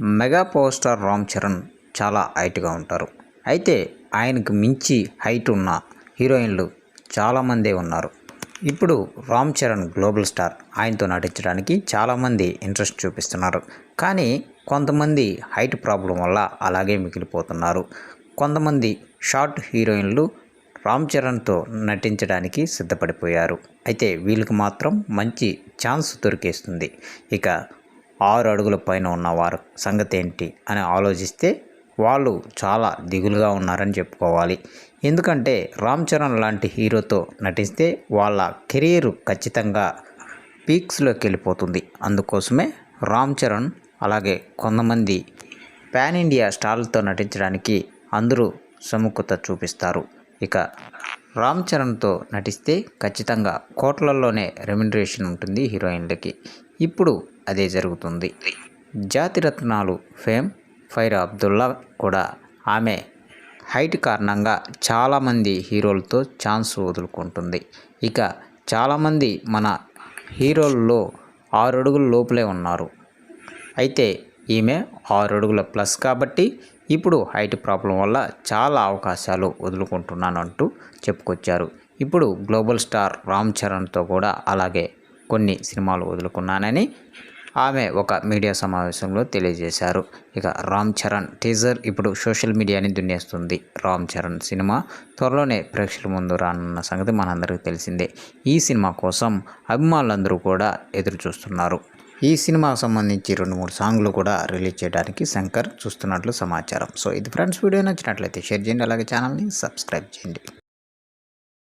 Mega power star Ram Charan చాలా హైట్గా ఉంటారు. అయితే ఆయనకు మించి హైట్ ఉన్న హీరోయిన్లు చాలామందే ఉన్నారు. ఇప్పుడు రామ్ చరణ్ గ్లోబల్ స్టార్ ఆయనతో నటించడానికి చాలామంది ఇంట్రెస్ట్ చూపిస్తున్నారు. కానీ కొంతమంది హైట్ ప్రాబ్లం వల్ల అలాగే మిగిలిపోతున్నారు. కొంతమంది షార్ట్ హీరోయిన్లు రామ్ చరణ్తో నటించడానికి సిద్ధపడిపోయారు. అయితే వీళ్ళకి మాత్రం మంచి ఛాన్స్ దొరికేస్తుంది. ఇక ఆరు అడుగుల పైన ఉన్నవారు సంగతి ఏంటి అని ఆలోచిస్తే వాళ్ళు చాలా దిగులుగా ఉన్నారని చెప్పుకోవాలి. ఎందుకంటే రామ్ చరణ్ లాంటి హీరోతో నటిస్తే వాళ్ళ కెరీర్ ఖచ్చితంగా పీక్స్లోకి వెళ్ళిపోతుంది. అందుకోసమే రామ్ చరణ్ అలాగే కొంతమంది పాన్ ఇండియా స్టార్లతో నటించడానికి అందరూ సముఖత చూపిస్తారు. ఇక రామ్ చరణ్తో నటిస్తే ఖచ్చితంగా కోట్లల్లోనే రెమ్యునరేషన్ ఉంటుంది హీరోయిన్లకి. ఇప్పుడు అదే జరుగుతుంది. జాతిరత్నాలు ఫేమ్ ఫైర్ అబ్దుల్లా కూడా ఆమె హైట్ కారణంగా చాలామంది హీరోలతో ఛాన్స్ వదులుకుంటుంది. ఇక చాలామంది మన హీరోల్లో ఆరు అడుగుల లోపలే ఉన్నారు. అయితే ఈమె ఆరు అడుగుల ప్లస్ కాబట్టి ఇప్పుడు హైట్ ప్రాబ్లం వల్ల చాలా అవకాశాలు వదులుకుంటున్నాను అంటూ చెప్పుకొచ్చారు. ఇప్పుడు గ్లోబల్ స్టార్ రామ్ చరణ్తో కూడా అలాగే కొన్ని సినిమాలు వదులుకున్నానని ఆమె ఒక మీడియా సమావేశంలో తెలియజేశారు. ఇక రామ్ చరణ్ టీజర్ ఇప్పుడు సోషల్ మీడియాని దున్నేస్తుంది. రామ్ చరణ్ సినిమా త్వరలోనే ప్రేక్షకుల ముందు రానున్న సంగతి మనందరికీ తెలిసిందే. ఈ సినిమా కోసం అభిమానులందరూ కూడా ఎదురు చూస్తున్నారు. ఈ సినిమాకు సంబంధించి రెండు మూడు సాంగ్లు కూడా రిలీజ్ చేయడానికి శంకర్ చూస్తున్నట్లు సమాచారం. సో ఇది ఫ్రెండ్స్ వీడియో నచ్చినట్లయితే షేర్ చేయండి. అలాగే ఛానల్ని సబ్స్క్రైబ్ చేయండి.